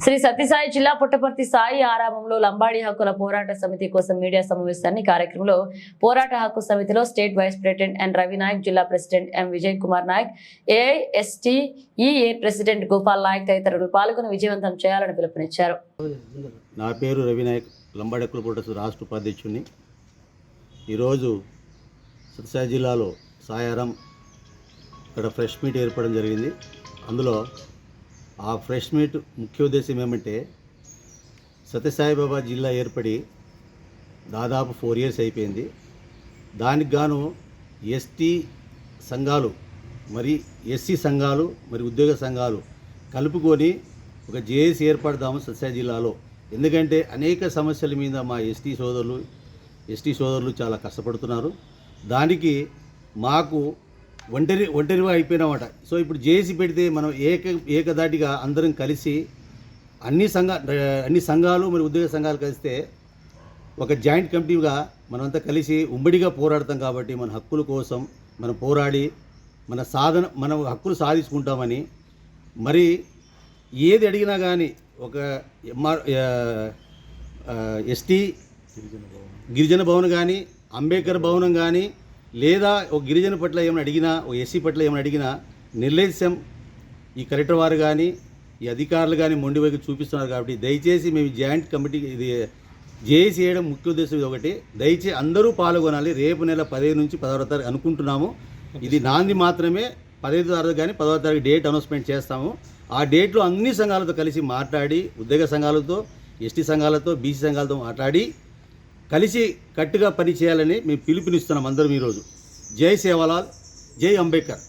శ్రీ సత్యసాయి జిల్లా పుట్టపర్తి సాయి ఆరామంలో లంబాడి హక్కుల పోరాట సమితి కోసం మీడియా సమావేశాన్ని కార్యక్రమంలో పోరాట హక్కు సమితిలో state vice president N Ravi Nayak జిల్లా president M Vijay Kumar Nayak AISTEA president Gopal Nayak తదితరులు పాల్గొని విజయవంతం చేయాలని పిలుపునిచ్చారు. నా పేరు రవినాయక్ లంబాడెక్కుల పోరాట రాష్ట్ర ఉపాధ్యక్షుడిని. ఈరోజు సత్యసాయి జిల్లాలో సాయారం ఇక్కడ ఫ్రెష్ మీట్ ఏర్పడడం జరిగింది. అందులో ఆ ఫ్రెష్ మీట్ ముఖ్య ఉద్దేశం ఏమంటే సత్యసాయిబాబా జిల్లా ఏర్పడి దాదాపు ఫోర్ ఇయర్స్ అయిపోయింది. దానికి గాను ఎస్టీ సంఘాలు మరి ఎస్సీ సంఘాలు మరి ఉద్యోగ సంఘాలు కలుపుకొని ఒక జేఏసీ ఏర్పడదాము సత్యసాయి జిల్లాలో. ఎందుకంటే అనేక సమస్యల మీద మా ఎస్టీ సోదరులు ఎస్టీ సోదరులు చాలా కష్టపడుతున్నారు. దానికి మాకు ఒంటరి ఒంటరిగా అయిపోయినామట. సో ఇప్పుడు జేఏసీ పెడితే మనం ఏక ఏకదాటిగా అందరం కలిసి అన్ని సంఘ అన్ని సంఘాలు మరి ఉద్యోగ సంఘాలు కలిస్తే ఒక జాయింట్ కమిటీగా మనమంతా కలిసి ఉమ్మడిగా పోరాడతాం కాబట్టి మన హక్కుల కోసం మనం పోరాడి మన సాధన మన హక్కులు సాధించుకుంటామని మరి ఏది అడిగినా కానీ ఒక ఎంఆర్ ఎస్టీ గిరిజన భవన్ కానీ అంబేద్కర్ భవనం కానీ లేదా ఒక గిరిజన పట్ల ఏమైనా అడిగినా ఒక ఎస్సీ పట్ల ఏమైనా అడిగినా నిర్లక్ష్యం ఈ కలెక్టర్ వారు కానీ ఈ అధికారులు కానీ మొండి వైపు చూపిస్తున్నారు కాబట్టి దయచేసి మేము జాయింట్ కమిటీ ఇది జేఏసీ చేయడం ముఖ్య ఉద్దేశం ఇది ఒకటి. దయచేసి అందరూ పాల్గొనాలి. రేపు నెల పదిహేను నుంచి పదహారో తారీఖు అనుకుంటున్నాము. ఇది నాంది మాత్రమే. పదహైదు తారీఖు కానీ పదహారు తారీఖు డేట్ అనౌన్స్మెంట్ చేస్తాము. ఆ డేట్లో అన్ని సంఘాలతో కలిసి మాట్లాడి ఉద్యోగ సంఘాలతో ఎస్టీ సంఘాలతో బీసీ సంఘాలతో మాట్లాడి కలిసి కట్టుగా పని చేయాలని మేము పిలుపునిస్తున్నాం అందరం ఈరోజు. జై సేవలాల్ జై అంబేద్కర్.